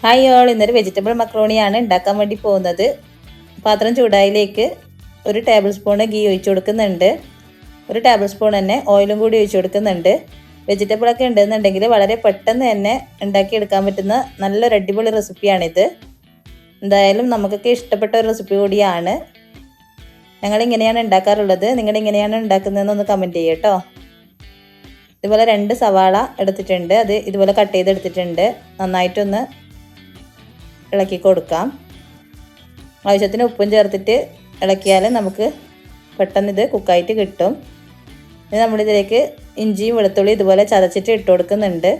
Hi all ഇന്നൊരു vegetable മക്രോണിയാണ് ഉണ്ടാക്കാൻ വേണ്ടി പോകുന്നത്. പാത്രം ചൂടായിലേക്ക് ഒരു ടേബിൾ സ്പൂൺ ഗീ ഒഴിച്ചു കൊടുക്കുന്നുണ്ട്. ഒരു ടേബിൾ സ്പൂൺ തന്നെ ഓയിലും കൂടി ഒഴിച്ചു കൊടുക്കുന്നുണ്ട്. വെജിറ്റബിളൊക്കെ ഉണ്ടെന്നുണ്ടെങ്കിൽ വളരെ പെട്ടെന്ന് തന്നെ ഉണ്ടാക്കിയെടുക്കാൻ പറ്റുന്ന നല്ലൊരു അടിപൊളി റെസിപ്പിയാണിത് എന്തായാലും നമുക്കൊക്കെ ഇഷ്ടപ്പെട്ട ഒരു റെസിപ്പി കൂടിയാണ്. ഞങ്ങൾ ഇങ്ങനെയാണ് ഉണ്ടാക്കാറുള്ളത്. നിങ്ങൾ ഇങ്ങനെയാണ് ഉണ്ടാക്കുന്നതെന്ന് ഒന്ന് കമന്റ് ചെയ്യട്ടോ ഇതുപോലെ രണ്ട് സവാള എടുത്തിട്ടുണ്ട്. അത് ഇതുപോലെ കട്ട് ചെയ്തെടുത്തിട്ടുണ്ട്. നന്നായിട്ടൊന്ന് ഇളക്കി കൊടുക്കാം. ആവശ്യത്തിന് ഉപ്പും ചേർത്തിട്ട് ഇളക്കിയാൽ നമുക്ക് പെട്ടെന്ന് ഇത് കുക്കായിട്ട് കിട്ടും. ഇനി നമ്മളിതിലേക്ക് ഇഞ്ചിയും വെളുത്തുള്ളി ഇതുപോലെ ചതച്ചിട്ട് ഇട്ട് കൊടുക്കുന്നുണ്ട്.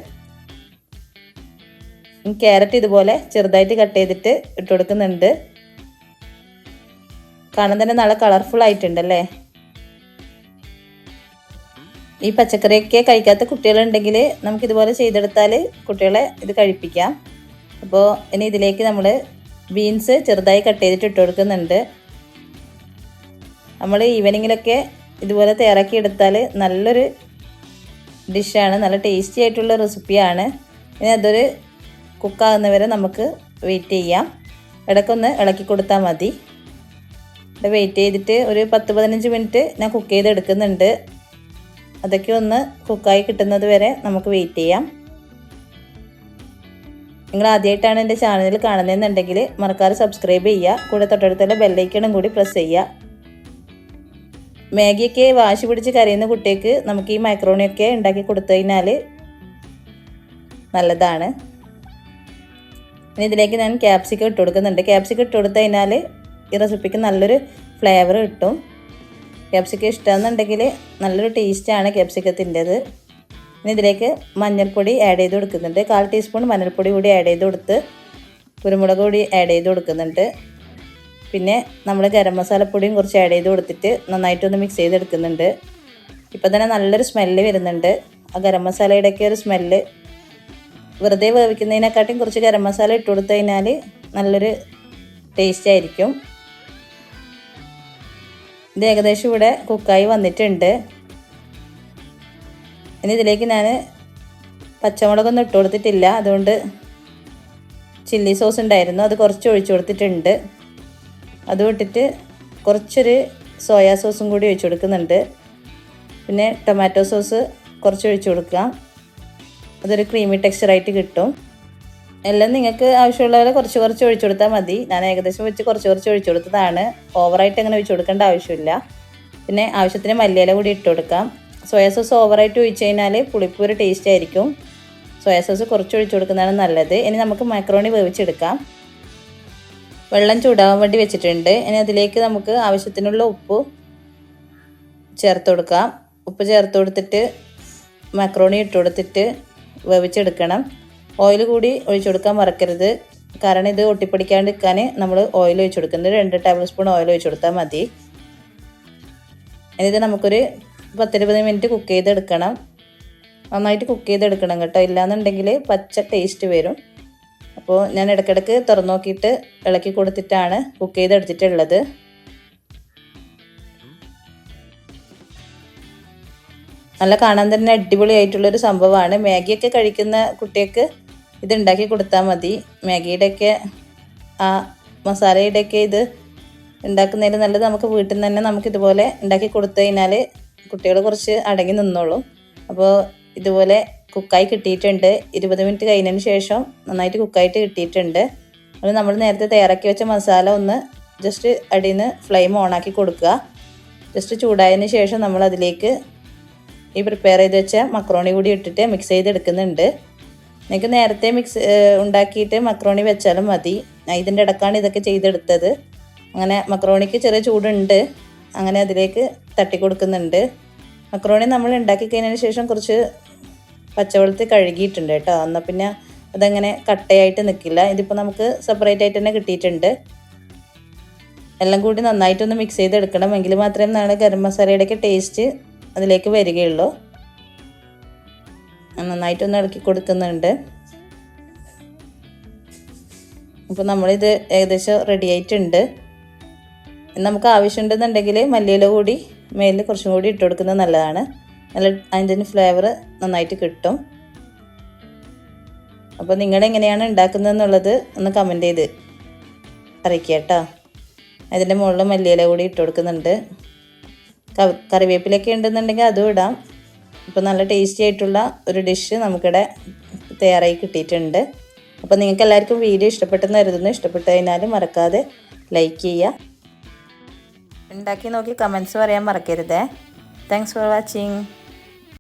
ക്യാരറ്റ് ഇതുപോലെ ചെറുതായിട്ട് കട്ട് ചെയ്തിട്ട് ഇട്ട് കൊടുക്കുന്നുണ്ട്. കാണാൻ തന്നെ നല്ല കളർഫുൾ ആയിട്ടുണ്ടല്ലേ? ഈ പച്ചക്കറിയൊക്കെ കഴിക്കാത്ത കുട്ടികളുണ്ടെങ്കിൽ നമുക്കിതുപോലെ ചെയ്തെടുത്താൽ കുട്ടികളെ ഇത് കഴിപ്പിക്കാം. അപ്പോൾ ഇനി ഇതിലേക്ക് നമ്മൾ ബീൻസ് ചെറുതായി കട്ട് ചെയ്തിട്ട് ഇട്ട് കൊടുക്കുന്നുണ്ട്. നമ്മൾ ഈവനിങ്ങിലൊക്കെ ഇതുപോലെ തയ്യാറാക്കി എടുത്താൽ നല്ലൊരു ഡിഷാണ് നല്ല ടേസ്റ്റി ആയിട്ടുള്ള റെസിപ്പിയാണ് ഇനി അതൊരു കുക്കാകുന്നവരെ നമുക്ക് വെയിറ്റ് ചെയ്യാം. ഇടയ്ക്കൊന്ന് ഇളക്കി കൊടുത്താൽ മതി. ഇവിടെ വെയിറ്റ് ചെയ്തിട്ട് ഒരു പത്ത് പതിനഞ്ച് മിനിറ്റ് ഞാൻ കുക്ക് ചെയ്തെടുക്കുന്നുണ്ട്. അതൊക്കെ ഒന്ന് കുക്കായി കിട്ടുന്നത് വരെ നമുക്ക് വെയിറ്റ് ചെയ്യാം. നിങ്ങൾ ആദ്യമായിട്ടാണ് എന്റെ ചാനൽ കാണുന്നതെന്നുണ്ടെങ്കിൽ മറക്കാതെ സബ്സ്ക്രൈബ് ചെയ്യുക. കൂടെ തൊട്ടടുത്തുള്ള ബെല്ലൈക്കണും കൂടി പ്രസ് ചെയ്യുക. മാഗിയൊക്കെ വാശി പിടിച്ച് കരയുന്ന കുട്ടിക്ക് നമുക്ക് ഈ മൈക്രോണിയൊക്കെ ഉണ്ടാക്കി കൊടുത്തു കഴിഞ്ഞാൽ നല്ലതാണ്. ഇനി ഇതിലേക്ക് ഞാൻ ക്യാപ്സിക്കം ഇട്ട് കൊടുക്കുന്നുണ്ട്. ക്യാപ്സിക്കം ഇട്ട് കൊടുത്തു കഴിഞ്ഞാൽ ഈ റെസിപ്പിക്ക് നല്ലൊരു ഫ്ലേവർ കിട്ടും. ക്യാപ്സിക്കം ഇഷ്ടമെന്നുണ്ടെങ്കിൽ നല്ലൊരു ടേസ്റ്റാണ് ക്യാപ്സിക്കത്തിന്റെത് ഇനി ഇതിലേക്ക് മഞ്ഞൾപ്പൊടി ആഡ് ചെയ്ത് കൊടുക്കുന്നുണ്ട്. കാൽ ടീസ്പൂൺ മഞ്ഞൾപ്പൊടി കൂടി ആഡ് ചെയ്ത് കൊടുത്ത് കുരുമുളക് കൂടി ആഡ് ചെയ്ത് കൊടുക്കുന്നുണ്ട്. പിന്നെ നമ്മൾ ഗരം മസാലപ്പൊടിയും കുറച്ച് ആഡ് ചെയ്ത് കൊടുത്തിട്ട് നന്നായിട്ടൊന്ന് മിക്സ് ചെയ്തെടുക്കുന്നുണ്ട് ഇപ്പം തന്നെ നല്ലൊരു സ്മെല്ല് വരുന്നുണ്ട്. ആ ഗരം മസാലയുടെയൊക്കെ ഒരു സ്മെല്ല് വെറുതെ വേവിക്കുന്നതിനെക്കാട്ടിയും കുറച്ച് ഗരം മസാല ഇട്ട് കൊടുത്തു കഴിഞ്ഞാൽ നല്ലൊരു ടേസ്റ്റ് ആയിരിക്കും. ഇത് ഏകദേശം ഇവിടെ കുക്കായി വന്നിട്ടുണ്ട്. ഇനി ഇതിലേക്ക് ഞാൻ പച്ചമുളകൊന്നും ഇട്ട് കൊടുത്തിട്ടില്ല. അതുകൊണ്ട് ചില്ലി സോസ് ഉണ്ടായിരുന്നു. അത് കുറച്ച് ഒഴിച്ചു കൊടുത്തിട്ടുണ്ട്. അത് ഇട്ടിട്ട് കുറച്ചൊരു സോയാ സോസും കൂടി ഒഴിച്ചു കൊടുക്കുന്നുണ്ട്. പിന്നെ ടൊമാറ്റോ സോസ് കുറച്ച് ഒഴിച്ചു കൊടുക്കുക. അതൊരു ക്രീമി ടെക്സ്ചറായിട്ട് കിട്ടും. എല്ലാം നിങ്ങൾക്ക് ആവശ്യമുള്ള പോലെ കുറച്ച് കുറച്ച് ഒഴിച്ചു കൊടുത്താൽ മതി. ഞാൻ ഏകദേശം വെച്ച് കുറച്ച് കുറച്ച് ഒഴിച്ചു കൊടുത്തതാണ്. ഓവറായിട്ട് അങ്ങനെ ഒഴിച്ചു കൊടുക്കേണ്ട ആവശ്യമില്ല. പിന്നെ ആവശ്യത്തിന് മല്ലിയില കൂടി ഇട്ട് കൊടുക്കാം. സോയാ സോസ് ഓവറായിട്ട് ഒഴിച്ച് കഴിഞ്ഞാൽ പുളിപ്പ് ഒരു ടേസ്റ്റ് ആയിരിക്കും. സോയാ സോസ് കുറച്ച് ഒഴിച്ചു കൊടുക്കുന്നതാണ് നല്ലത്. ഇനി നമുക്ക് മൈക്രോണി വേവിച്ചെടുക്കാം. വെള്ളം ചൂടാവാൻ വേണ്ടി വെച്ചിട്ടുണ്ട്. ഇനി അതിലേക്ക് നമുക്ക് ആവശ്യത്തിനുള്ള ഉപ്പ് ചേർത്ത് കൊടുക്കാം. ഉപ്പ് ചേർത്ത് കൊടുത്തിട്ട് മക്രോണി ഇട്ട് കൊടുത്തിട്ട് വേവിച്ചെടുക്കണം. ഓയിൽ കൂടി ഒഴിച്ചു കൊടുക്കാൻ മറക്കരുത്. കാരണം ഇത് ഒട്ടിപ്പിടിക്കാണ്ടിരിക്കാൻ നമ്മൾ ഓയിൽ ഒഴിച്ചു കൊടുക്കുന്നത്. രണ്ട് ടേബിൾ സ്പൂൺ ഓയിൽ ഒഴിച്ചു കൊടുത്താൽ മതി. ഇത് നമുക്കൊരു പത്തിരുപത് മിനിറ്റ് കുക്ക് ചെയ്തെടുക്കണം. നന്നായിട്ട് കുക്ക് ചെയ്തെടുക്കണം കേട്ടോ. ഇല്ലാന്നുണ്ടെങ്കിൽ പച്ച ടേസ്റ്റ് വരും. അപ്പോൾ ഞാൻ ഇടയ്ക്കിടയ്ക്ക് തുറന്നു നോക്കിയിട്ട് ഇളക്കി കൊടുത്തിട്ടാണ് കുക്ക് ചെയ്തെടുത്തിട്ടുള്ളത്. നല്ല കാണാൻ തന്നെ അടിപൊളിയായിട്ടുള്ളൊരു സംഭവമാണ്. മാഗിയൊക്കെ കഴിക്കുന്ന കുട്ടികൾക്ക് ഇത് ഉണ്ടാക്കി കൊടുത്താൽ മതി. മാഗിയുടെയൊക്കെ ആ മസാലയുടെയൊക്കെ ഇത് ഉണ്ടാക്കുന്നതിൽ നല്ലത് നമുക്ക് വീട്ടിൽ നിന്ന് തന്നെ നമുക്കിതുപോലെ ഉണ്ടാക്കി കൊടുത്തു കഴിഞ്ഞാൽ കുട്ടികൾ കുറച്ച് അടങ്ങി നിന്നോളും. അപ്പോൾ ഇതുപോലെ കുക്കായി കിട്ടിയിട്ടുണ്ട്. ഇരുപത് മിനിറ്റ് കഴിഞ്ഞതിന് ശേഷം നന്നായിട്ട് കുക്കായിട്ട് കിട്ടിയിട്ടുണ്ട്. അത് നമ്മൾ നേരത്തെ തയ്യാറാക്കി വെച്ച മസാല ഒന്ന് ജസ്റ്റ് അടിയിൽ നിന്ന് ഫ്ലെയിം ഓണാക്കി കൊടുക്കുക. ജസ്റ്റ് ചൂടായതിന് ശേഷം നമ്മൾ അതിലേക്ക് ഈ പ്രിപ്പയർ ചെയ്ത് വെച്ച മക്രോണി കൂടി ഇട്ടിട്ട് മിക്സ് ചെയ്തെടുക്കുന്നുണ്ട് നിങ്ങൾക്ക് നേരത്തെ മിക്സ് ഉണ്ടാക്കിയിട്ട് മക്രോണി വെച്ചാലും മതി. ഇതിന്റെ ഇടക്കാണ് ഇതൊക്കെ ചെയ്തെടുത്തത്. അങ്ങനെ മക്രോണിക്ക് ചെറിയ ചൂടുണ്ട്. അങ്ങനെ അതിലേക്ക് തട്ടി കൊടുക്കുന്നുണ്ട് മക്രോണി നമ്മൾ ഉണ്ടാക്കി കഴിഞ്ഞതിന് ശേഷം കുറച്ച് പച്ചവെള്ളത്തിൽ കഴുകിയിട്ടുണ്ട് കേട്ടോ. എന്നാൽ പിന്നെ അതങ്ങനെ കട്ടയായിട്ട് നിൽക്കില്ല ഇതിപ്പോൾ നമുക്ക് സെപ്പറേറ്റ് ആയിട്ട് തന്നെ കിട്ടിയിട്ടുണ്ട്. എല്ലാം കൂടി നന്നായിട്ടൊന്ന് മിക്സ് ചെയ്തെടുക്കണം. എങ്കിൽ മാത്രമേ നാളെ ഗരം മസാലയുടെയൊക്കെ ടേസ്റ്റ് അതിലേക്ക് വരികയുള്ളൂ. നന്നായിട്ടൊന്ന് ഇളക്കി കൊടുക്കുന്നുണ്ട്. അപ്പോൾ നമ്മളിത് ഏകദേശം റെഡി ആയിട്ടുണ്ട്. നമുക്ക് ആവശ്യമുണ്ടെന്നുണ്ടെങ്കിൽ മല്ലിയില കൂടി മേലിൽ കുറച്ചും കൂടി ഇട്ട് കൊടുക്കുന്നത് നല്ലതാണ്. നല്ല അതിന്റെ ഫ്ലേവർ നന്നായിട്ട് കിട്ടും. അപ്പോൾ നിങ്ങൾ എങ്ങനെയാണ് ഉണ്ടാക്കുന്നതെന്നുള്ളത് ഒന്ന് കമന്റ് ചെയ്ത് അറിയിക്കുക കേട്ടോ. അതിന്റെ മുകളിൽ മല്ലിയില കൂടി ഇട്ട് കൊടുക്കുന്നുണ്ട്. കറിവേപ്പിലൊക്കെ ഉണ്ടെന്നുണ്ടെങ്കിൽ അതും ഇടാം. അപ്പോൾ നല്ല ടേസ്റ്റി ആയിട്ടുള്ള ഒരു ഡിഷ് നമുക്കിവിടെ തയ്യാറായി കിട്ടിയിട്ടുണ്ട്. അപ്പോൾ നിങ്ങൾക്ക് എല്ലാവർക്കും വീഡിയോ ഇഷ്ടപ്പെട്ടെന്ന് കരുതുന്നു. ഇഷ്ടപ്പെട്ടു മറക്കാതെ ലൈക്ക് ചെയ്യുക. ഉണ്ടാക്കി നോക്കി കമൻസ് പറയാൻ മറക്കരുതേ. Thanks for watching